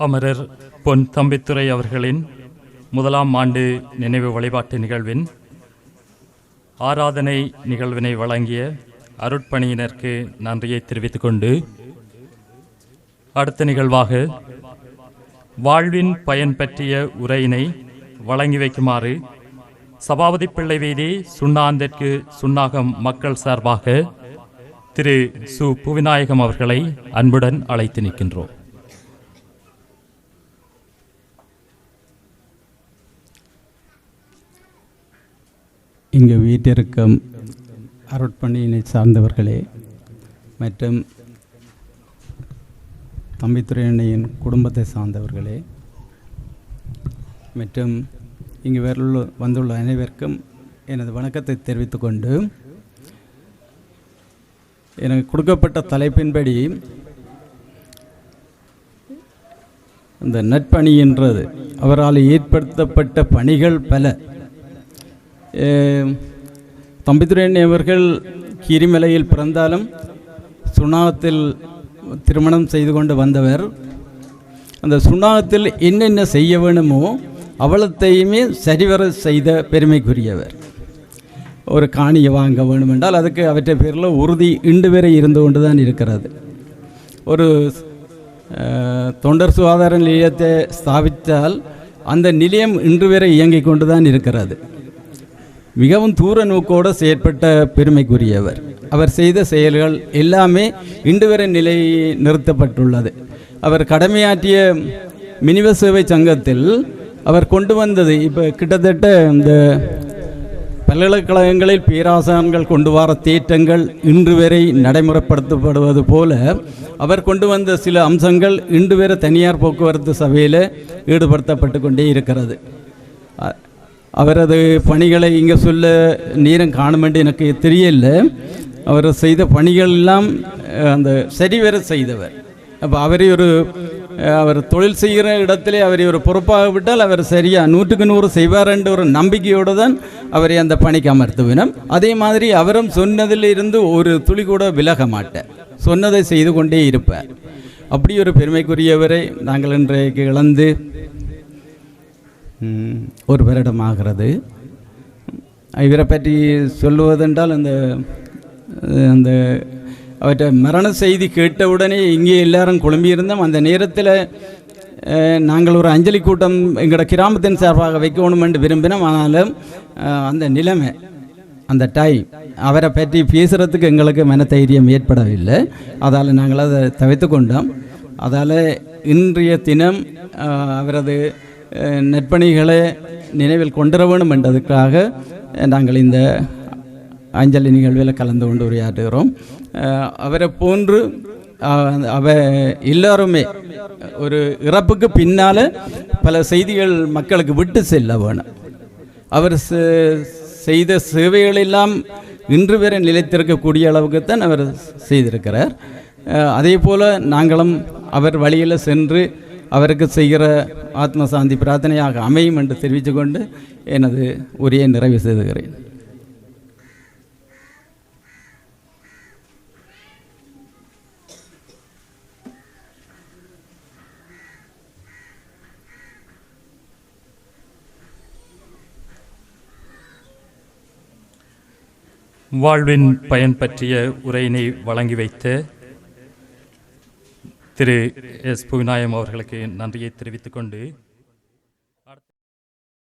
அமரர் பொன் தம்பித்துரை அவர்களின் முதலாம் ஆண்டு நினைவு வழிபாட்டு நிகழ்வின் ஆராதனை நிகழ்வினை வழங்கிய அருட்பணியினருக்கு நன்றியை தெரிவித்துக் கொண்டு அடுத்த நிகழ்வாக வாழ்வின் பயன் பற்றிய உரையினை வழங்கி வைக்குமாறு சபாபதி பிள்ளை வீதி சுண்ணாந்திற்கு சுண்ணாகம் மக்கள் சார்பாக திரு சு. புவிநாயகம் அவர்களை அன்புடன் அழைத்து நிற்கின்றோம். இங்கு வீட்டிற்கும் அருட்பணியினை சார்ந்தவர்களே மற்றும் தம்பித்துறையண்ணையின் குடும்பத்தை சார்ந்தவர்களே மற்றும் இங்கு வரல வந்துள்ள அனைவருக்கும் எனது வணக்கத்தை தெரிவித்துக்கொண்டு எனக்கு கொடுக்கப்பட்ட தலைப்பின்படி இந்த நட்பணி என்றது அவரால் ஏற்படுத்தப்பட்ட பணிகள் பல. தம்பித்துரையன் அவர்கள் கிரிமலையில் பிறந்தாலும் சுனாகத்தில் திருமணம் செய்து கொண்டு வந்தவர். அந்த சுனாகத்தில் என்னென்ன செய்ய வேணுமோ அவ்வளத்தையுமே சரிவர செய்த பெருமைக்குரியவர். ஒரு காணியை வாங்க வேணுமென்றால் அதுக்கு அவற்றை பேரில் உறுதி இண்டு வரை இருந்து கொண்டு தான் இருக்கிறது. ஒரு தொண்டர் சுகாதார நிலையத்தை ஸ்தாபித்தால் அந்த நிலையம் இன்று வரை இயங்கிக் கொண்டு தான் இருக்கிறது. மிகவும் தூர நோக்கோடு செயற்பட்ட பெருமைக்குரியவர். அவர் செய்த செயல்கள் எல்லாமே இன்று வரை நிலை நிறுத்தப்பட்டுள்ளது. அவர் கடமையாற்றிய மினிவ சேவை சங்கத்தில் அவர் கொண்டு வந்தது இப்போ கிட்டத்தட்ட இந்த பல்கலைக்கழகங்களில் பேராசான்கள் கொண்டு வர தேற்றங்கள் இன்று வரை நடைமுறைப்படுத்தப்படுவது போல அவர் கொண்டு வந்த சில அம்சங்கள் இன்று வரை தனியார் போக்குவரத்து சபையில் ஈடுபடுத்தப்பட்டு கொண்டே இருக்கிறது. அவரது பணிகளை இங்கே சொல்ல நேரம் காணும் என்று எனக்கு தெரியல. அவர் செய்த பணிகள் எல்லாம் அந்த சரிவர செய்தவர். அப்போ அவரை ஒரு அவர் தொழில் செய்கிற இடத்திலே அவரை ஒரு பொறுப்பாக விட்டால் அவர் சரியாக நூற்றுக்கு நூறு செய்வார் என்ற ஒரு நம்பிக்கையோடு தான் அவரை அந்த பணிக்கு அமர்த்துவினோம் அதே மாதிரி அவரும் சொன்னதிலிருந்து ஒரு துளி கூட விலக மாட்டார். சொன்னதை செய்து கொண்டே இருப்பார். அப்படி ஒரு பெருமைக்குரியவரை நாங்கள் இன்றைக்கு இழந்து ஒரு வருடம் ஆகிறது இவரை பற்றி சொல்லுவதென்றால் அந்த அந்த அவற்றை மரண செய்தி கேட்டவுடனே இங்கே எல்லாரும் குழம்பியிருந்தோம். அந்த நேரத்தில் நாங்கள் ஒரு அஞ்சலி கூட்டம் எங்களோட கிராமத்தின் சார்பாக வைக்கணும் என்று விரும்பினோம். ஆனாலும் அந்த நிலைமை அந்த டைம் அவரை பற்றி பேசுகிறதுக்கு எங்களுக்கு மனதைரியம் ஏற்படவில்லை. அதால் நாங்கள் அதை தவிர்த்து கொண்டோம். அதால் இன்றைய தினம் அவரது நற்பணிகளை நினைவில் கொண்டுட வேணும் என்றதுக்காக நாங்கள் இந்த அஞ்சலி நிகழ்வில் கலந்து கொண்டு உரையாடுகிறோம் அவரை போன்று அவ எல்லாருமே ஒரு இறப்புக்கு பின்னால் பல செய்திகள் மக்களுக்கு விட்டு செல்ல வேணும். அவர் செய்த சேவைகள் எல்லாம் இன்று வரை நிலைத்திருக்கக்கூடிய அளவுக்குத்தான் அவர் செய்திருக்கிறார். அதே போல் நாங்களும் அவர் வழியில் சென்று அவருக்கு செய்கிற ஆத்ம சாந்தி பிரார்த்தனையாக அமையும் என்று தெரிவித்துக்கொண்டு எனது உரையை நிறைவு செய்துகிறேன். வாழ்வின் பயன் பற்றிய உரையினை வழங்கி வைத்த திரு எஸ் புவிநாயம் அவர்களுக்கு நன்றியை தெரிவித்துக் கொண்டு